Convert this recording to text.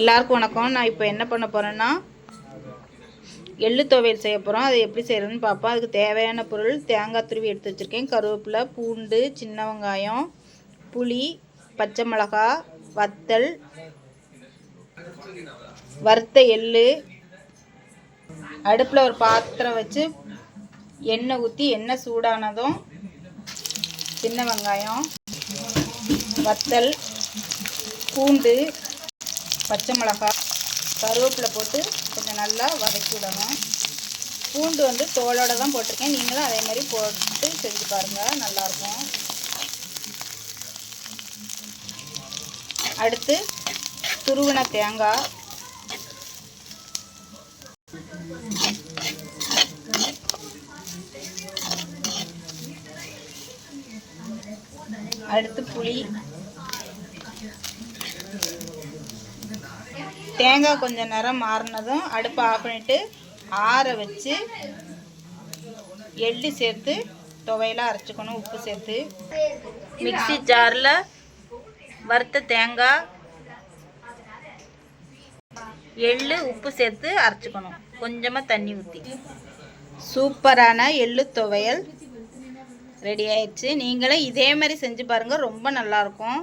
எல்லாருக்கும் வணக்கம். நான் இப்போ என்ன பண்ண போகிறேன்னா எள்ளு துவையல் செய்ய போகிறோம் அது எப்படி செய்கிறதுன்னு பார்ப்போம் அதுக்கு தேவையான பொருள் தேங்காய் துருவி எடுத்து வச்சுருக்கேன். கருவேப்பிலை பூண்டு சின்ன வெங்காயம் புளி பச்சை மிளகா வத்தல் வறுத்த எள்ளு அடுப்பில் ஒரு பாத்திரம் வச்சு எண்ணெய் ஊற்றி எண்ணெய் சூடானதும் சின்ன வெங்காயம் வத்தல் பூண்டு பச்சை மிளகாய் கருவேப்பிலை போட்டு கொஞ்சம் நல்லா வதக்கி விடணும். பூண்டு வந்து தோலோடு தான் போட்டிருக்கேன். நீங்களும் அதே மாதிரி போட்டு செஞ்சு பாருங்கள் நல்லாயிருக்கும். அடுத்து துருவின தேங்காய். அடுத்து புளி. தேங்காய் கொஞ்சம் நேரம் மாறினதும் அடுப்பை ஆஃப் பண்ணிவிட்டு ஆற வச்சு எள்ளு சேர்த்து துவையலாக அரைச்சிக்கணும் உப்பு சேர்த்து. மிக்சி ஜாரில் வறுத்த தேங்காய் எள்ளு உப்பு சேர்த்து அரைச்சிக்கணும். கொஞ்சமாக தண்ணி ஊற்றி சூப்பரான எள்ளு துவையல் ரெடி ஆயிடுச்சு. நீங்களும் இதே மாதிரி செஞ்சு பாருங்கள் ரொம்ப நல்லாயிருக்கும்